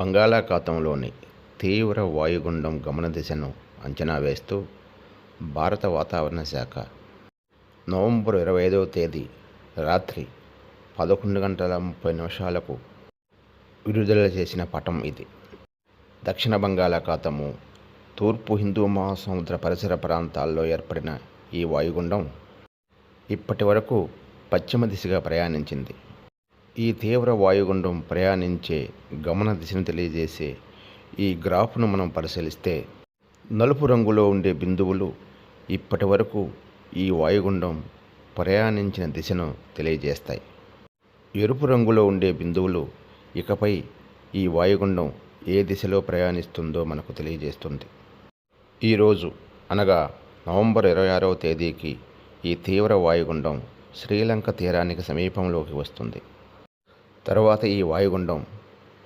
బంగాళాఖాతంలోని తీవ్ర వాయుగుండం గమన దిశను అంచనా వేస్తూ భారత వాతావరణ శాఖ నవంబర్ ఇరవై ఐదవ తేదీ రాత్రి పదకొండు గంటల ముప్పై నిమిషాలకు విడుదల చేసిన పటం ఇది. దక్షిణ బంగాళాఖాతము తూర్పు హిందూ మహాసముద్ర పరిసర ప్రాంతాల్లో ఏర్పడిన ఈ వాయుగుండం ఇప్పటి వరకు పశ్చిమ దిశగా ప్రయాణించింది. ఈ తీవ్ర వాయుగుండం ప్రయాణించే గమన దిశను తెలియజేసే ఈ గ్రాఫ్ను మనం పరిశీలిస్తే నలుపు రంగులో ఉండే బిందువులు ఇప్పటి వరకు ఈ వాయుగుండం ప్రయాణించిన దిశను తెలియజేస్తాయి. ఎరుపు రంగులో ఉండే బిందువులు ఇకపై ఈ వాయుగుండం ఏ దిశలో ప్రయాణిస్తుందో మనకు తెలియజేస్తుంది. ఈరోజు అనగా నవంబర్ ఇరవై ఆరవ తేదీకి ఈ తీవ్ర వాయుగుండం శ్రీలంక తీరానికి సమీపంలోకి వస్తుంది. తరువాత ఈ వాయుగుండం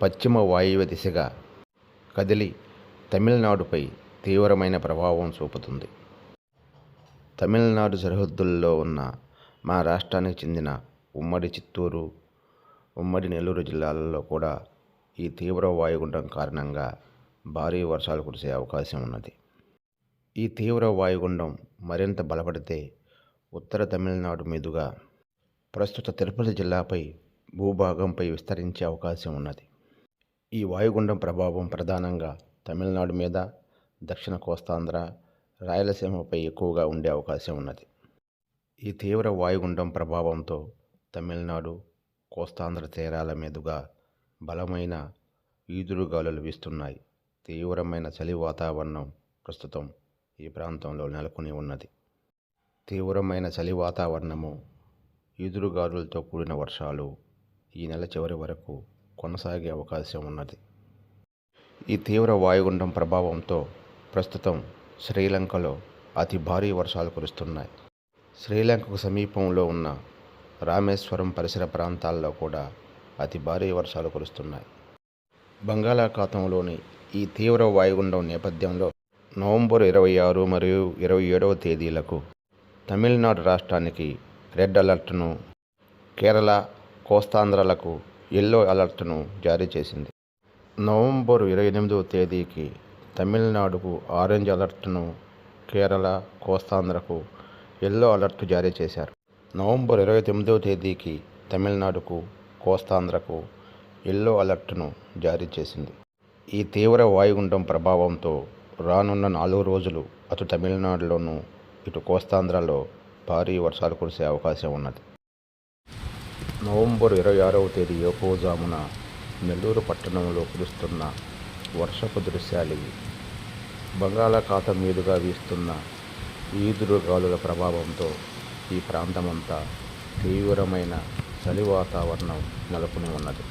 పశ్చిమ వాయువ్య దిశగా కదిలి తమిళనాడుపై తీవ్రమైన ప్రభావం చూపుతుంది. తమిళనాడు సరిహద్దుల్లో ఉన్న మా రాష్ట్రానికి చెందిన ఉమ్మడి చిత్తూరు ఉమ్మడి నెల్లూరు జిల్లాలలో కూడా ఈ తీవ్ర వాయుగుండం కారణంగా భారీ వర్షాలు కురిసే అవకాశం ఉన్నది. ఈ తీవ్ర వాయుగుండం మరింత బలపడితే ఉత్తర తమిళనాడు మీదుగా ప్రస్తుత తిరుపతి జిల్లాపై భూభాగంపై విస్తరించే అవకాశం ఉన్నది. ఈ వాయుగుండం ప్రభావం ప్రధానంగా తమిళనాడు మీద దక్షిణ కోస్తాంధ్ర రాయలసీమపై ఎక్కువగా ఉండే అవకాశం ఉన్నది. ఈ తీవ్ర వాయుగుండం ప్రభావంతో తమిళనాడు కోస్తాంధ్ర తీరాల మీదుగా బలమైన ఈదురుగాలులు వీస్తున్నాయి. తీవ్రమైన చలి వాతావరణం ప్రస్తుతం ఈ ప్రాంతంలో నెలకొని ఉన్నది. తీవ్రమైన చలి వాతావరణము ఈదురుగాలులతో కూడిన వర్షాలు ఈ నెల చివరి వరకు కొనసాగే అవకాశం ఉన్నది. ఈ తీవ్ర వాయుగుండం ప్రభావంతో ప్రస్తుతం శ్రీలంకలో అతి భారీ వర్షాలు కురుస్తున్నాయి. శ్రీలంకకు సమీపంలో ఉన్న రామేశ్వరం పరిసర ప్రాంతాల్లో కూడా అతి భారీ వర్షాలు కురుస్తున్నాయి. బంగాళాఖాతంలోని ఈ తీవ్ర వాయుగుండం నేపథ్యంలో నవంబర్ ఇరవై ఆరు మరియు ఇరవై ఏడవ తేదీలకు తమిళనాడు రాష్ట్రానికి రెడ్ అలర్ట్ను కేరళ కోస్తాంధ్రలకు ఎల్లో అలర్ట్ను జారీ చేసింది. నవంబర్ ఇరవై ఎనిమిదవ తేదీకి తమిళనాడుకు ఆరెంజ్ అలర్ట్ను కేరళ కోస్తాంధ్రకు ఎల్లో అలర్ట్ జారీ చేశారు. నవంబర్ ఇరవై తొమ్మిదవ తేదీకి తమిళనాడుకు కోస్తాంధ్రకు ఎల్లో అలర్ట్ను జారీ చేసింది. ఈ తీవ్ర వాయుగుండం ప్రభావంతో రానున్న నాలుగు రోజులు అటు తమిళనాడులోనూ ఇటు కోస్తాంధ్రలో భారీ వర్షాలు కురిసే అవకాశం ఉన్నది. నవంబర్ ఇరవై ఆరవ తేదీ యోకోజామున నెల్లూరు పట్టణంలో కురుస్తున్న వర్షపు దృశ్యాలు బంగాళాఖాతం మీదుగా వీస్తున్న ఈదురు గాలుల ప్రభావంతో ఈ ప్రాంతమంతా తీవ్రమైన చలి వాతావరణం నెలకొని ఉన్నది.